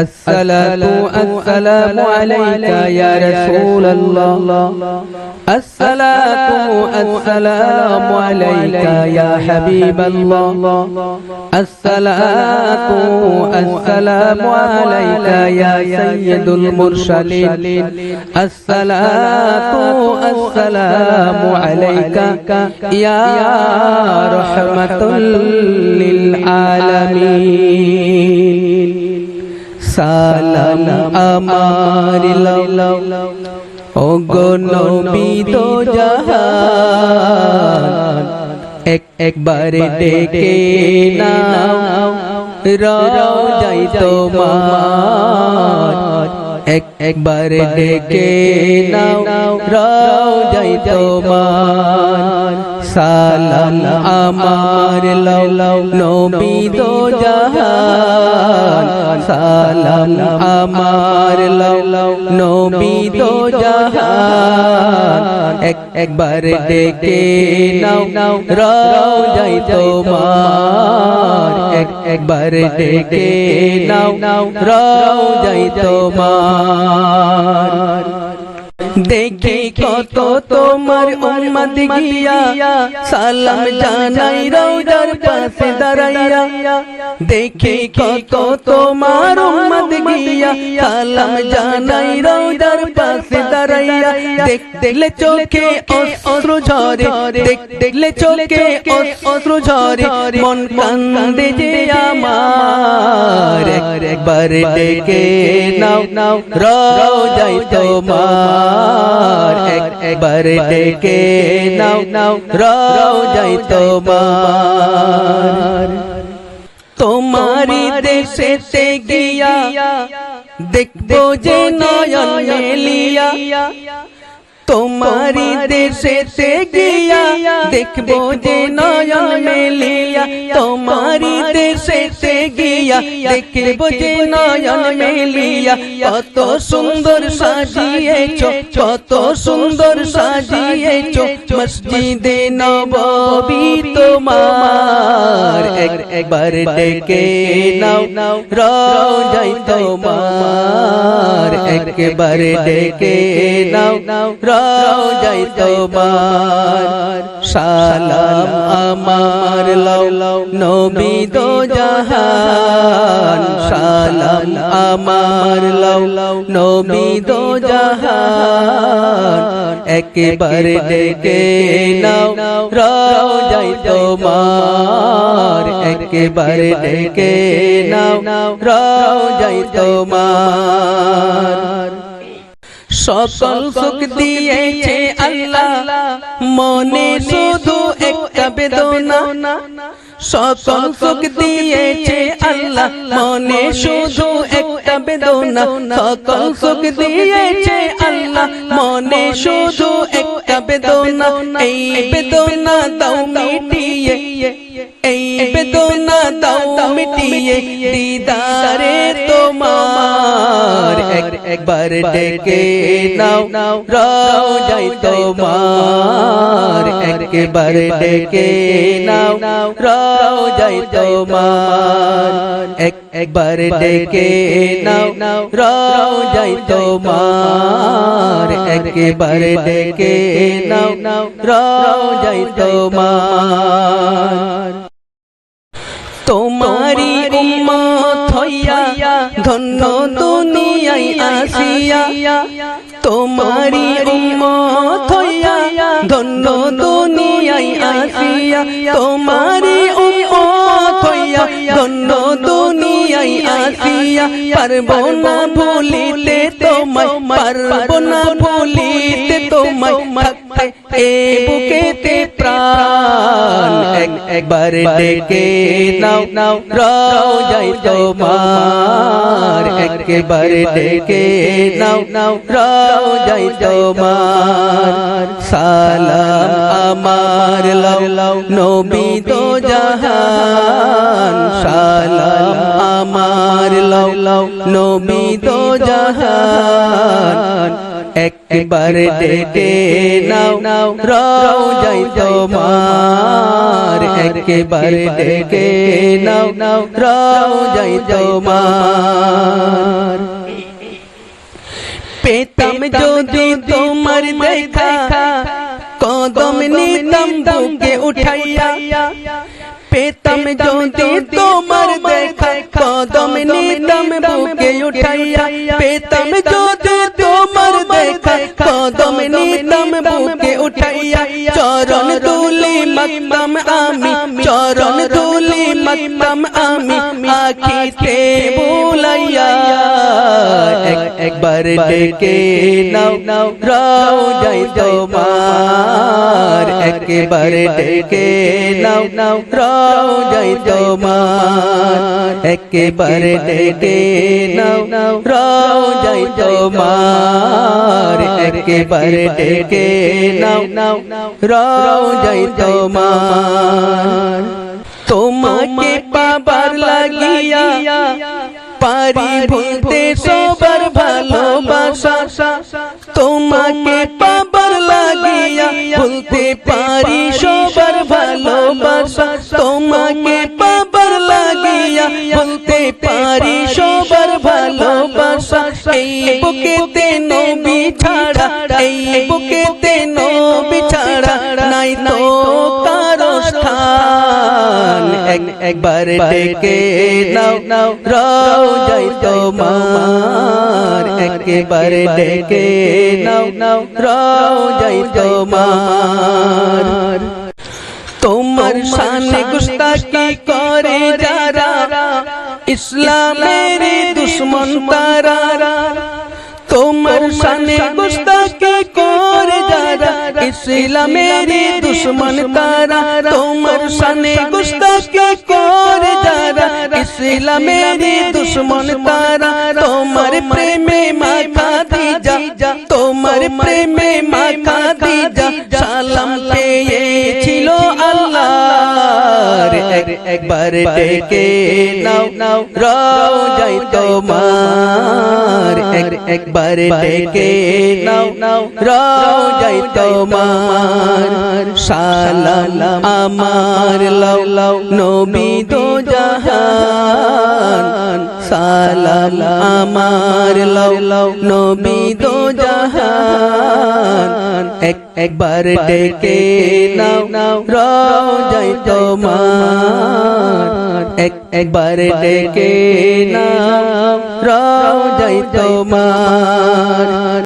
السلام عليك يا رسول الله. الصلاة السلام عليك يا حبيب الله. الصلاة السلام عليك يا سيد المرسلين. الصلاة السلام عليك يا رحمة للعالمين. সালাম আমার ও গো নবী তো জাহান, এক একবার ডেকে নাও রাও যাই তোমার। এক একবার ডেকে নাও রাও যাই তোমার। সালাম আমার লও নবী তো জাহান। সালাম আমার লও নবী তো জাহান এক একবার ডেকে নাও নাও রাও যাই তোমার এক একবার ডেকে নাও নাও রাও যাই তোমার। দেখে কত তোমার উম্মত গিয়া সালাম জানাই রওজার পাশে দাঁড়াইয়া দেখে কত তোমার উম্মত গিয়া সালাম জানাই রওজার পাশে দাঁড়াইয়া দেখ দেখলে চোখে অশ্রু ঝরে দেখ দেখলে চোখে অশ্রু ঝরে মন কান্দে যে আমার একবার ডেকে নাও নাও রওজাই তোমার এক একবার ডেকে নাও নাও রওজাই তোমার তোমারি দেশেতে গিয়া দেখব যে নয়ন মেলিয়া তোমারি দেশেতে গিয়া দেখব যে নয়ন মেলিয়া তোমারি দেশেতে গিয়া দেখব যে নয়ন মেলিয়া কত সুন্দর সাজিয়েছ কত সুন্দর সাজিয়েছ মসজিদে নববী তোমার এক একবার ডেকে নাও নাও রাজাই তোমার একবার ডেকে নাও নাও রাজাই তোমার সালাম আমার লও নবী দো জাহান। সালাম আমার লও নবী দো জাহান। একবার ডেকে নাও রাজাই তোমার। একবার ডেকে নাও রাজাই তোমার। সকল সুখ দিয়েছে মনে শুধু একটা বেদনা। সকল সুখ দিয়েছে আল্লাহ। মনে শুধু একটা বেদনা। সকল সুখ দিয়েছে আল্লাহ। মনে শুধু একটা বেদনা। এই বেদনা দাও মিটিয়ে। এই বেদনা দাও মিটিয়ে। দিদারে একবার ডেকে নাও, রাও যাই তোমার। একবার ডেকে নাও, রাও যাই তোমার। এক, একবার ডেকে নাও, রাও যাই তোমার। একবার ডেকে নাও, রাও যাই তোমার। তোমারি উম্মত হইয়া ধন্য দুনিয়ায় আসিয়া তোমারি উম্মত হইয়া ধন্য দুনিয়ায় আসিয়া তোমারি উম্মত হইয়া ধন্য দুনিয়ায় আসিয়া। পারব না ভুলিতে তোমায় পারব না ভুলিতে তোমায় থাকতে এ বুকেতে প্রাণ একবার ডেকে নাও নাও রাও যাই তোমার। একবার ডেকে নাও নাও রাও যাই তোমার। সালাম আমার লও লও নবী তো জাহান। সালাম আমার লও লও, নবী তো জাহান। একবার ডেকে নাও নাও রাও যাই তোমার। একবার ডেকে নাও নাও রাও যাই তোমার যদি তোমার দেখা কদম নিতাম বুকে উঠাইয়া পেতাম যদি তোমার দেখা কদম নিতাম বুকে উঠাইয়া পেতাম যদি তোমার দেখা কদম নিতাম বুকে উঠাইয়া চরণ তুলি মাকতাম আমি চরণ ধুলি মতম আমি আখিতে বুলাইয়া এক- একবার ডেকে নাও নাও রাও যাই তোমার। একবার ডেকে নাও নাও রাও যাই তোমার একবার ডেকে নাও নাও রাও যাই তোমার একবার ডেকে নাও নাও রাও যাই তোমার তোমাকে পাবার লাগিয়া পারি ভুলতে সবার ভালোবাসা তোমাকে পাবার ভুলতে পারি সবার ভালোবাসা, তোমাকে পাবার লাগিয়া ভুলতে পারি সবার ভালোবাসা। এই বুকেতে নবী ছাড়া, এই বুকেতে নবী ছাড়া এক- একবার ডেকে নাও নাও রাও তোমার। একবার ডেকে নাও নাও রাও যাই তোমার। তোমার সামনে গুস্তাকি করে যারা, ইসলামের দুশ্মন তারা। যারা ইসলামের দুশ্মন তারা তোমার সামনে গুস্তাকি করে যারা ইসলামের দুশ্মন তারা তোমার প্রেমে মাথা দিজা তোমার প্রেমে মাথা দিজা সালাম পেয়েছিল আল্লাহর এক- একবার ডেকে নাও নাও রাও যাই তোমার। এক- একবার ডেকে নাও নাও রাও যাই তোমার। সালাম আমার লাও লাও নবী দো জাহান। সালাম আমার লাও লাও নবী দো জাহান। এক একবার ডেকে নাও যাই তোমার। এক একবার ডেকে নাও রাও যাই তোমার।